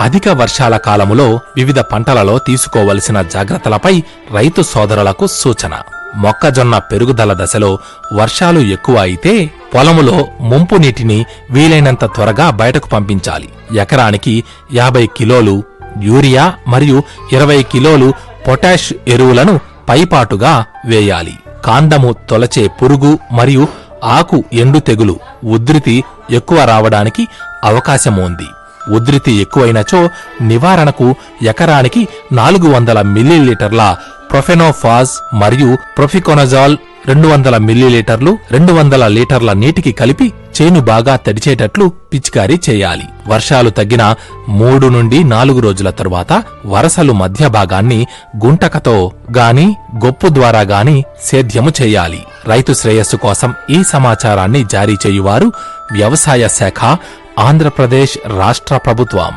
అధిక వర్షాల కాలములో వివిధ పంటలలో తీసుకోవలసిన జాగ్రత్తలపై రైతు సోదరులకు సూచన. మొక్కజొన్న పెరుగుదల దశలో వర్షాలు ఎక్కువ అయితే పొలములో ముంపు నీటిని వీలైనంత త్వరగా బయటకు పంపించాలి. ఎకరానికి యాభై కిలోలు యూరియా మరియు ఇరవై కిలోలు పొటాష్ ఎరువులను పైపాటుగా వేయాలి. కాండము తొలచే పురుగు మరియు ఆకు ఎండు తెగులు ఉధృతి ఎక్కువ రావడానికి అవకాశం ఉంది. ఉధృతి ఎక్కువైనచో నివారణకు ఎకరానికి నాలుగు వందల మిల్లీలీటర్ల ప్రొఫెనోఫాజ్ మరియు ప్రొఫికొనజాల్ రెండు వందల మిల్లీలీటర్లు రెండు వందల లీటర్ల నీటికి కలిపి చేను బాగా తడిచేటట్లు పిచికారీ చేయాలి. వర్షాలు తగ్గిన మూడు నుండి నాలుగు రోజుల తరువాత వరసలు మధ్య భాగాన్ని గుంటకతో గాని గొప్పు ద్వారా గాని సేద్యము చేయాలి. రైతు శ్రేయస్సు కోసం ఈ సమాచారాన్ని జారీ చేయువారు వ్యవసాయ శాఖ ఆంధ్రప్రదేశ్ రాష్ట్ర ప్రభుత్వం.